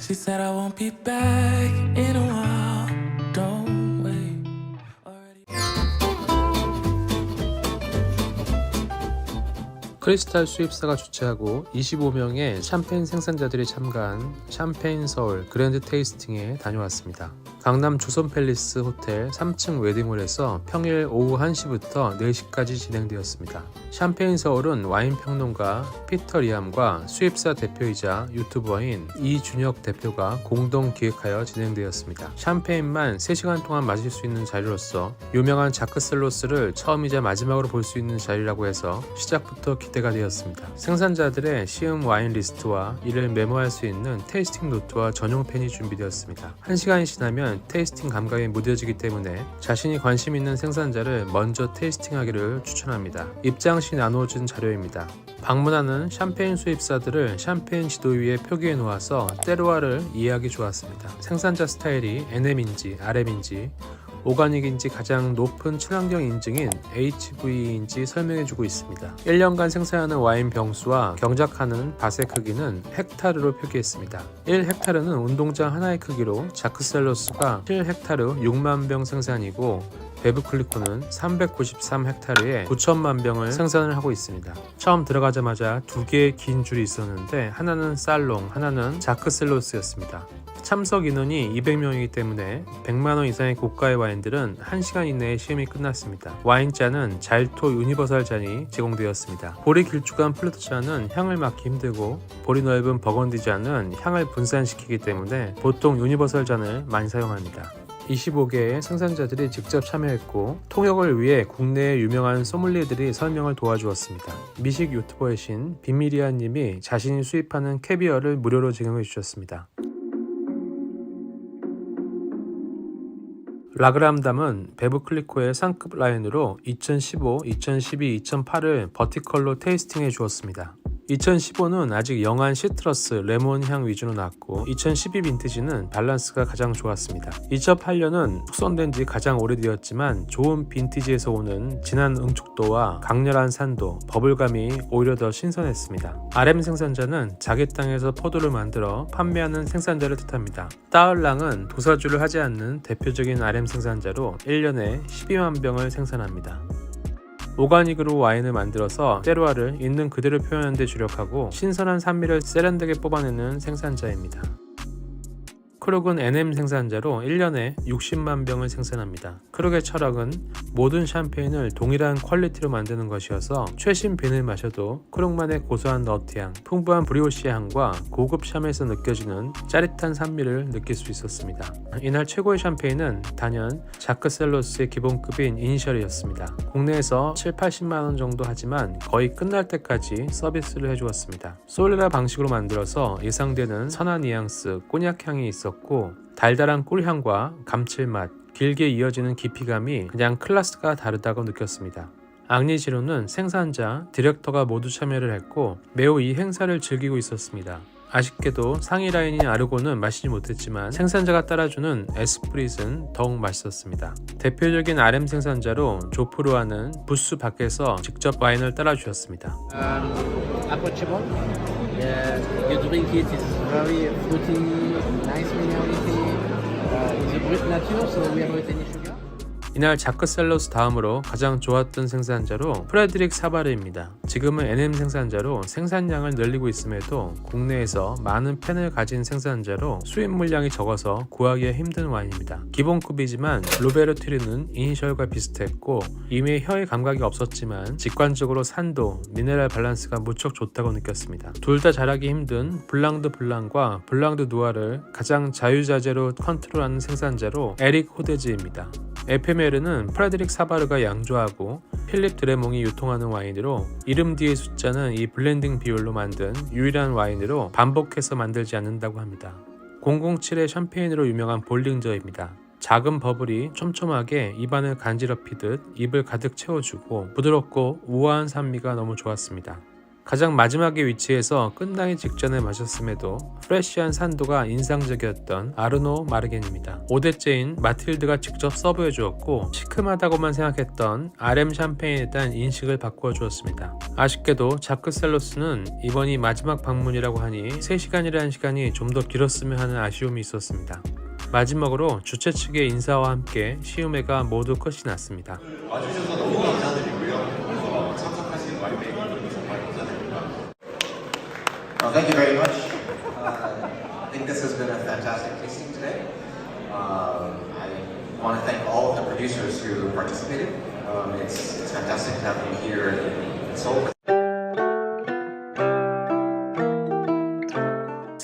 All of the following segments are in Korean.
She said I won't be back in a while. Don't wait. Already. 크리스탈 수입사가 주최하고 25명의 샴페인 생산자들이 참가한 샴페인 서울 그랜드 테이스팅에 다녀왔습니다. 강남 조선 팰리스 호텔 3층 웨딩홀에서 평일 오후 1시부터 4시까지 진행되었습니다. 샴페인 서울은 와인 평론가 피터 리암과 수입사 대표이자 유튜버인 이준혁 대표가 공동 기획하여 진행되었습니다. 샴페인만 3시간 동안 마실 수 있는 자리로서 유명한 자크셀로스를 처음이자 마지막으로 볼 수 있는 자리라고 해서 시작부터 기대가 되었습니다. 생산자들의 시음 와인 리스트와 이를 메모할 수 있는 테이스팅 노트와 전용 펜이 준비되었습니다. 1시간이 지나면 테이스팅 감각이 무뎌지기 때문에 자신이 관심 있는 생산자를 먼저 테이스팅하기를 추천합니다. 입장 시 나누어진 자료입니다. 방문하는 샴페인 수입사들을 샴페인 지도 위에 표기해 놓아서 때로와를 이해하기 좋았습니다. 생산자 스타일이 NM인지 RM인지 오가닉인지 가장 높은 친환경 인증인 HV인지 설명해주고 있습니다. 1년간 생산하는 와인 병수와 경작하는 밭의 크기는 헥타르로 표기했습니다. 1헥타르는 운동장 하나의 크기로 자크셀로스가 7헥타르 6만 병 생산이고 베브클리코는 393헥타르에 9천만 병을 생산을 하고 있습니다. 처음 들어가자마자 두 개의 긴 줄이 있었는데 하나는 살롱, 하나는 자크셀로스였습니다. 참석 인원이 200명이기 때문에 100만원 이상의 고가의 와인들은 1시간 이내에 시음이 끝났습니다. 와인잔은 잘토 유니버설 잔이 제공되었습니다. 볼이 길쭉한 플루트 잔은 향을 맡기 힘들고 볼이 넓은 버건디 잔은 향을 분산시키기 때문에 보통 유니버설 잔을 많이 사용합니다. 25개의 생산자들이 직접 참여했고 통역을 위해 국내의 유명한 소믈리에들이 설명을 도와주었습니다. 미식 유튜버이신 비미리아님이 자신이 수입하는 캐비어를 무료로 제공해 주셨습니다. 라그람담은 베브클리코의 상급 라인으로 2015, 2012, 2008을 버티컬로 테이스팅해 주었습니다. 2015는 아직 영한 시트러스, 레몬 향 위주로 났고 2012 빈티지는 밸런스가 가장 좋았습니다. 2008년은 숙성된 지 가장 오래되었지만 좋은 빈티지에서 오는 진한 응축도와 강렬한 산도, 버블감이 오히려 더 신선했습니다. RM 생산자는 자기 땅에서 포도를 만들어 판매하는 생산자를 뜻합니다. 따을랑은 도사주를 하지 않는 대표적인 RM 생산자로 1년에 12만 병을 생산합니다. 오가닉으로 와인을 만들어서 때로와를 있는 그대로 표현하는 데 주력하고 신선한 산미를 세련되게 뽑아내는 생산자입니다. 크룩은 NM 생산자로 1년에 60만 병을 생산합니다. 크룩의 철학은 모든 샴페인을 동일한 퀄리티로 만드는 것이어서 최신 빈을 마셔도 크룩만의 고소한 너트향, 풍부한 브리오시 향과 고급 샴에서 느껴지는 짜릿한 산미를 느낄 수 있었습니다. 이날 최고의 샴페인은 단연 자크 셀로스의 기본급인 이니셜이었습니다. 국내에서 7, 80만 원 정도 하지만 거의 끝날 때까지 서비스를 해주었습니다. 솔레라 방식으로 만들어서 예상되는 선한 뉘앙스, 꼬냑 향이 있었고 달달한 꿀향과 감칠맛, 길게 이어지는 깊이감이 그냥 클래스가 다르다고 느꼈습니다. 앙리지로는 생산자, 디렉터가 모두 참여를 했고 매우 이 행사를 즐기고 있었습니다. 아쉽게도 상위 라인인 아르고는 마시지 못했지만 생산자가 따라주는 에스프릿은 더욱 맛있었습니다. 대표적인 RM 생산자로 조프로아는 부스 밖에서 직접 와인을 따라주셨습니다. approachable. Uh, you drink it, it's very fruity, nice minerality. Uh, it's a brut nature, so we have any sugar. 이날 자크셀로스 다음으로 가장 좋았던 생산자로 프레드릭 사바르입니다. 지금은 NM 생산자로 생산량을 늘리고 있음에도 국내에서 많은 팬을 가진 생산자로 수입 물량이 적어서 구하기가 힘든 와인입니다. 기본급이지만 루베르트리는 이니셜과 비슷했고 이미 혀의 감각이 없었지만 직관적으로 산도, 미네랄 밸런스가 무척 좋다고 느꼈습니다. 둘 다 잘하기 힘든 블랑드 블랑과 블랑드 누아를 가장 자유자재로 컨트롤하는 생산자로 에릭 호데즈입니다. 에페메르는 프레드릭 사바르가 양조하고 필립 드레몽이 유통하는 와인으로 이름 뒤의 숫자는 이 블렌딩 비율로 만든 유일한 와인으로 반복해서 만들지 않는다고 합니다. 007의 샴페인으로 유명한 볼링저입니다. 작은 버블이 촘촘하게 입안을 간지럽히듯 입을 가득 채워주고 부드럽고 우아한 산미가 너무 좋았습니다. 가장 마지막에 위치해서 끝나기 직전에 마셨음에도 프레쉬한 산도가 인상적이었던 아르노 마르겐입니다. 5대째인 마틸드가 직접 서브해 주었고 시큼하다고만 생각했던 RM 샴페인에 대한 인식을 바꾸어 주었습니다. 아쉽게도 자크 셀로스는 이번이 마지막 방문이라고 하니 3시간이라는 시간이 좀 더 길었으면 하는 아쉬움이 있었습니다. 마지막으로 주최 측의 인사와 함께 시음회가 모두 끝이 났습니다. Well, thank you very much. Uh, I think this has been a fantastic tasting today. Um, I want to thank all of the producers who participated. Um, it's, it's fantastic to have them here in Seoul.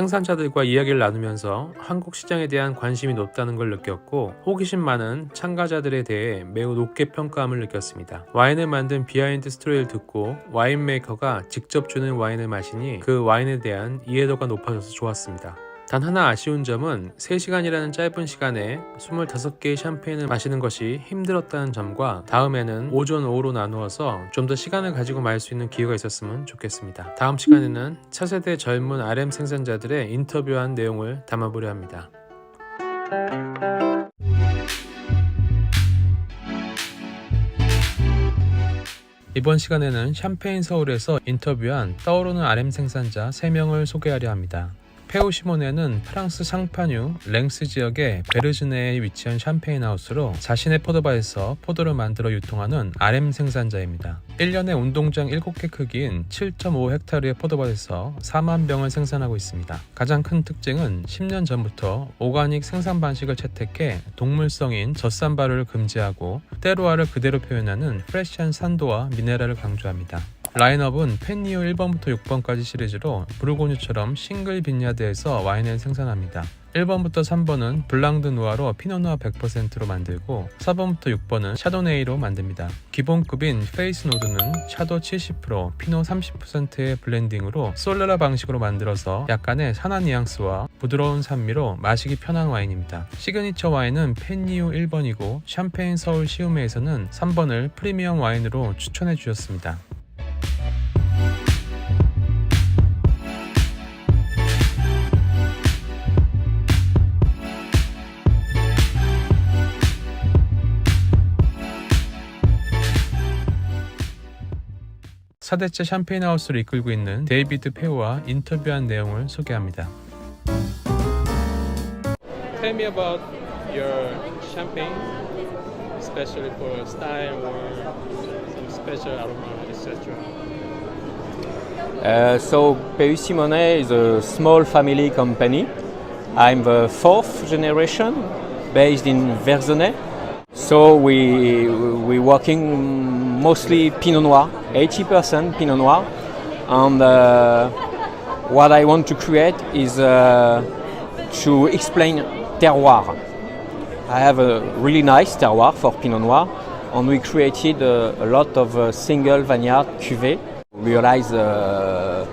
생산자들과 이야기를 나누면서 한국 시장에 대한 관심이 높다는 걸 느꼈고 호기심 많은 참가자들에 대해 매우 높게 평가함을 느꼈습니다. 와인을 만든 비하인드 스토리를 듣고 와인 메이커가 직접 주는 와인을 마시니 그 와인에 대한 이해도가 높아져서 좋았습니다. 단 하나 아쉬운 점은 3시간이라는 짧은 시간에 25개의 샴페인을 마시는 것이 힘들었다는 점과 다음에는 오전 오후로 나누어서 좀 더 시간을 가지고 말수 있는 기회가 있었으면 좋겠습니다. 다음 시간에는 차세대 젊은 RM 생산자들의 인터뷰한 내용을 담아보려 합니다. 이번 시간에는 샴페인 서울에서 인터뷰한 떠오르는 RM 생산자 3명을 소개하려 합니다. 페오 시모네는 프랑스 샹파뉴 랭스 지역의 베르즈네에 위치한 샴페인 하우스로 자신의 포도밭에서 포도를 만들어 유통하는 RM 생산자입니다. 1년에 운동장 7개 크기인 7.5헥타르의 포도밭에서 4만 병을 생산하고 있습니다. 가장 큰 특징은 10년 전부터 오가닉 생산 방식을 채택해 동물성인 젖산발을 금지하고 때로아를 그대로 표현하는 프레시한 산도와 미네랄을 강조합니다. 라인업은 펜니오 1번부터 6번까지 시리즈로 부르고뉴처럼 싱글 빈야드에서 와인을 생산합니다. 1번부터 3번은 블랑드 누아로 피노누아 100%로 만들고 4번부터 6번은 샤도네이로 만듭니다. 기본급인 페이스 노드는 샤도 70%, 피노 30%의 블렌딩으로 솔레라 방식으로 만들어서 약간의 산화 뉘앙스와 부드러운 산미로 마시기 편한 와인입니다. 시그니처 와인은 펜니오 1번이고 샴페인 서울 시우메에서는 3번을 프리미엄 와인으로 추천해 주셨습니다. 사대째 샴페인 하우스를 이끌고 있는 데이비드 페오와 인터뷰한 내용을 소개합니다. Tell me about your champagne, especially for style or some special aroma, etc. Uh, so Peu Simone is a small family company. I'm the fourth generation based in Verzenay. So we we working mostly Pinot Noir, 80% Pinot Noir, and uh, what I want to create is uh, to explain terroir. I have a really nice terroir for Pinot Noir, and we created a, a lot of uh, single vineyard cuvées. Realize uh,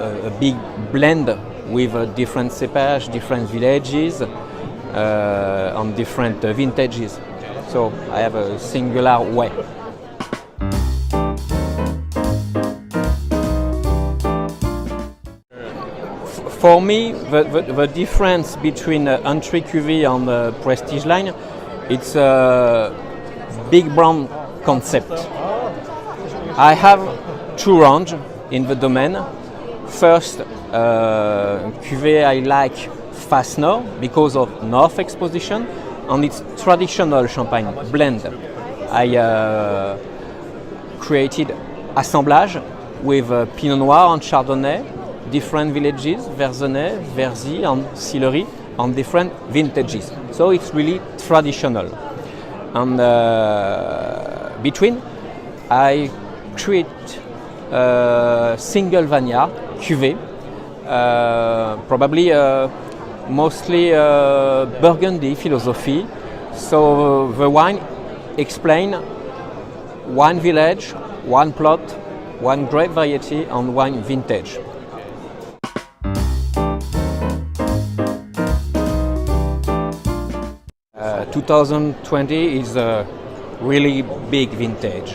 a, a big blend with uh, different cépages, different villages, uh, and different uh, vintages. So I have a singular way. For me, the, the, the difference between entry cuvée and uh, prestige line, it's a big brand concept. I have two range in the domain. First, uh, cuvée I like Fastner because of north exposition and it's traditional champagne blend. I uh, created assemblage with uh, Pinot Noir and Chardonnay, different villages, Verzenay, Verzy and Sillery, and different vintages. So it's really traditional. And uh, between, I create uh, single vineyard cuvée, uh, probably mostly uh, Burgundy philosophy. So the wine explain one village, one plot, one grape variety, and one vintage. Uh, 2020 is a really big vintage,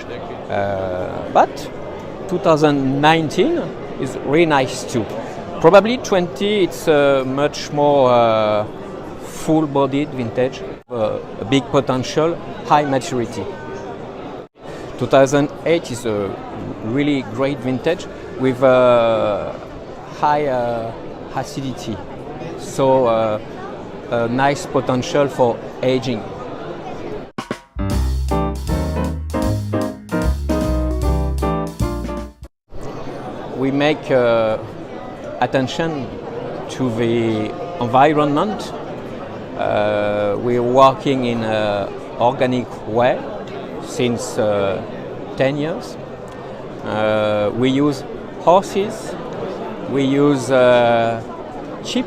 uh, but 2019 is really nice too. Probably 20 it's a much more uh, full-bodied vintage, uh, a big potential, high maturity. 2008 is a really great vintage with uh, high uh, acidity, so uh, a nice potential for aging. We make uh, attention to the environment. Uh, we're working in an organic way since uh, 10 years. Uh, we use horses, we use uh, sheep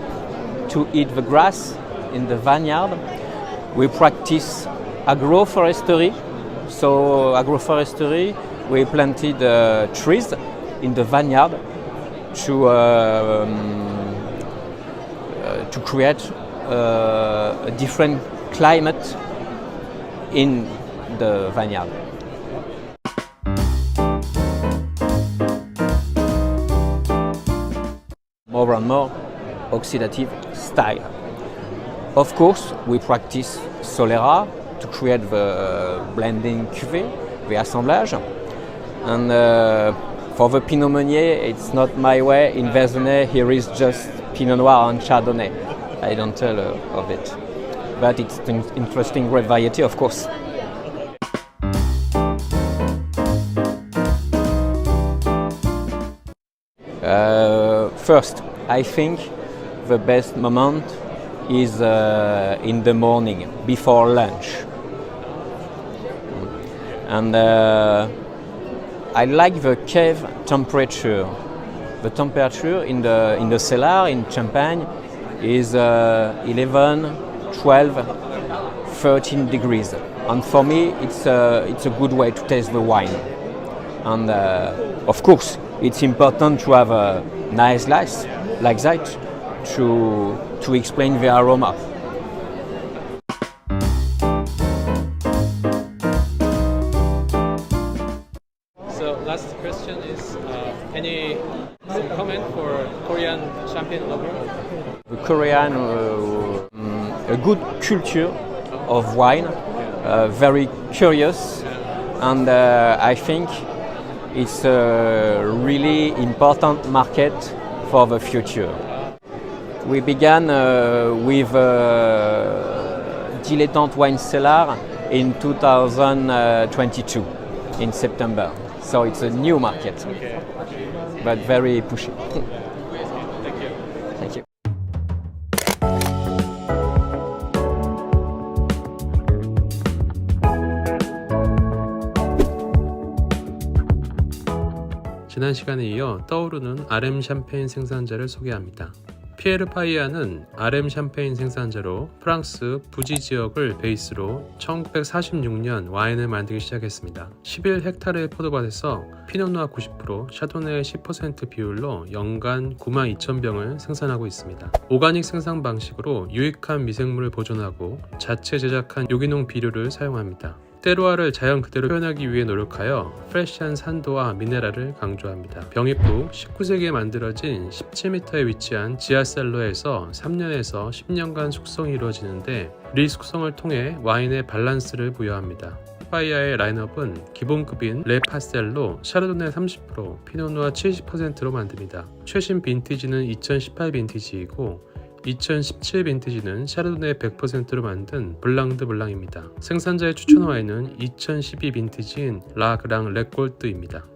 to eat the grass in the vineyard. We practice agroforestry. So, agroforestry, we planted uh, trees in the vineyard to, uh, um, uh, to create uh, a different climate in the vineyard. More and more oxidative style. Of course, we practice Solera to create the blending cuvée, the assemblage. And uh, for the Pinot Meunier, it's not my way. In Verzenay, here is just Pinot Noir and Chardonnay. I don't tell uh, of it. But it's an interesting red variety, of course. Uh, first, I think the best moment is uh, in the morning before lunch. And uh, I like the cave temperature. The temperature in the, in the cellar in Champagne is uh, 11, 12, 13 degrees. And for me, it's a, it's a good way to taste the wine. And uh, of course, it's important to have a nice glass like that to, to explain the aroma. Last question is uh, any comment for Korean champagne lover? The Korean, uh, mm, a good culture of wine, uh, very curious, and uh, I think it's a really important market for the future. We began uh, with uh, Dilettante Wine Cellar in 2022 in September. So it's a new market, but very pushy. Thank you. Thank you. 지난 시간에 이어 떠오르는 RM 샴페인 생산자를 소개합니다. 피에르 파이아는 RM 샴페인 생산자로 프랑스 부지 지역을 베이스로 1946년 와인을 만들기 시작했습니다. 11헥타르의 포도밭에서 피노누아 90%, 샤도네 10% 비율로 연간 9만 2천 병을 생산하고 있습니다. 오가닉 생산 방식으로 유익한 미생물을 보존하고 자체 제작한 유기농 비료를 사용합니다. 테루아를 자연 그대로 표현하기 위해 노력하여 프레시한 산도와 미네랄을 강조합니다. 병입 후 19세기에 만들어진 17m에 위치한 지하셀러에서 3년에서 10년간 숙성이 이루어지는데 리숙성을 통해 와인의 밸런스를 부여합니다. 파이아의 라인업은 기본급인 레 파셀로 샤르도네 30%, 피노누아 70%로 만듭니다. 최신 빈티지는 2018 빈티지이고 2017 빈티지는 샤르도네 100%로 만든 블랑드 블랑입니다. 생산자의 추천 와인은 2012 빈티지인 라그랑 레골드입니다.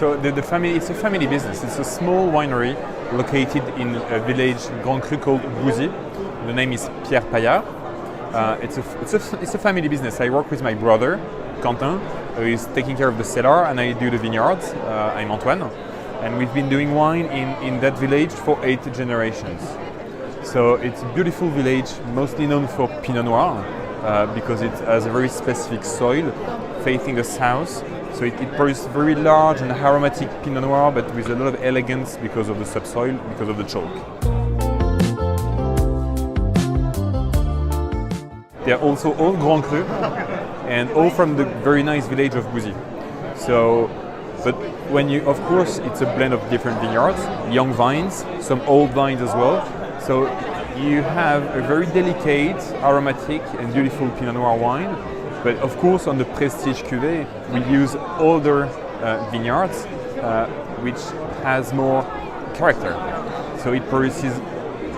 So the, the family, it's a family business. It's a small winery located in a village Grand Cru called Bouzy. The name is Pierre Paillard. Uh, it's, a, it's, a, it's a family business. I work with my brother, Quentin, who is taking care of the cellar, and I do the vineyards. Uh, I'm Antoine. And we've been doing wine in, in that village for eight generations. So it's a beautiful village, mostly known for Pinot Noir uh, because it has a very specific soil facing the south. So it, it produces very large and aromatic Pinot Noir, but with a lot of elegance because of the subsoil, because of the chalk. They are also all Grand Cru and all from the very nice village of Bouzy. So, but when you, of course, it's a blend of different vineyards, young vines, some old vines as well. So you have a very delicate, aromatic, and beautiful Pinot Noir wine. But of course, on the Prestige Cuvée, we use older uh, vineyards, uh, which has more character. So it produces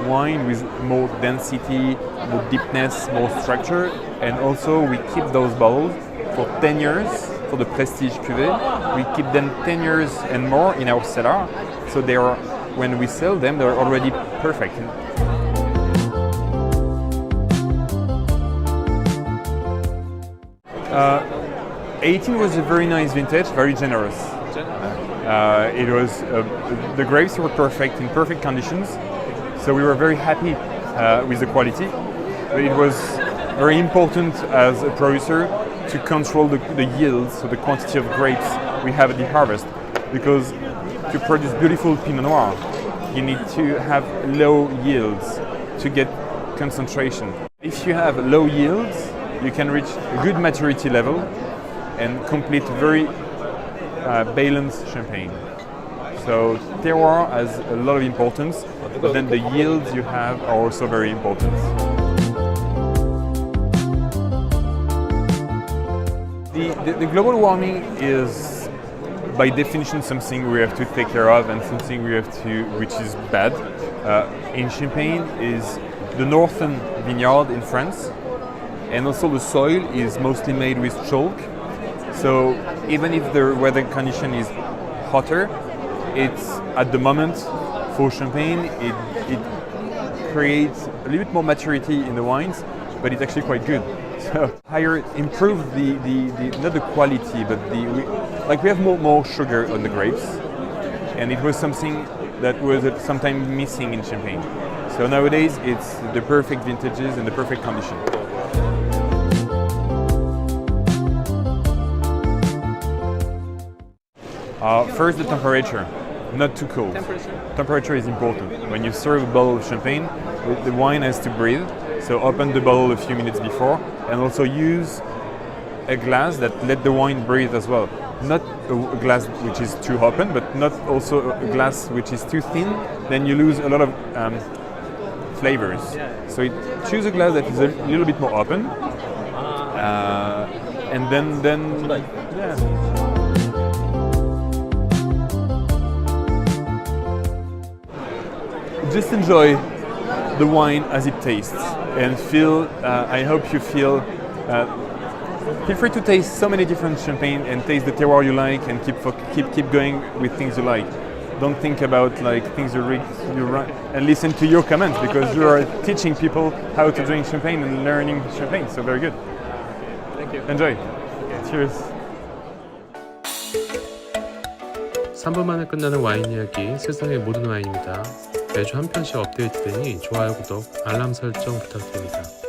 wine with more density, more deepness, more structure, and also we keep those bottles for 10 years for the Prestige Cuvée. We keep them 10 years and more in our cellar, so they are when we sell them, they're already perfect. Uh, 18 was a very nice vintage, very generous. Uh, it was uh, the grapes were perfect in perfect conditions, so we were very happy uh, with the quality. But it was very important as a producer to control the, the yields, so the quantity of grapes we have at the harvest, because to produce beautiful Pinot Noir, you need to have low yields to get concentration. If you have low yields, you can reach a good maturity level and complete very uh, balanced champagne. So terroir has a lot of importance, but then the yields you have are also very important. The, the, the global warming is by definition something we have to take care of and something we have to which is bad. Uh, in Champagne is the northern vineyard in France and also the soil is mostly made with chalk. So even if the weather condition is hotter, it's at the moment for champagne it, it creates a little bit more maturity in the wines, but it's actually quite good. So higher improve the, the, the not the quality but the we, like we have more, more sugar on the grapes and it was something that was sometimes missing in champagne. So nowadays it's the perfect vintages and the perfect condition. Uh, first, the temperature, not too cold. Temperature. is important. When you serve a bottle of champagne, the- wine has to breathe. So open the bottle a few minutes before, and also use a glass that let the wine breathe as well. Not a a glass which is too open, but not also a glass which is too thin. Then you lose a lot of um, flavors. So it, choose a glass that is a little bit more open, uh, and then then just enjoy the wine as it tastes and feel uh, i hope you feel uh, feel free to taste so many different champagne and taste the terroir you like and keep fo- keep keep going with things you like don't think about like things you read you run and listen to your comments because you are teaching people how to drink champagne and learning champagne so very good thank you enjoy cheers 3분 만에 끝나는 와인 이야기 세상의 모든 와인입니다. 매주 한 편씩 업데이트되니 좋아요, 구독, 알람 설정 부탁드립니다.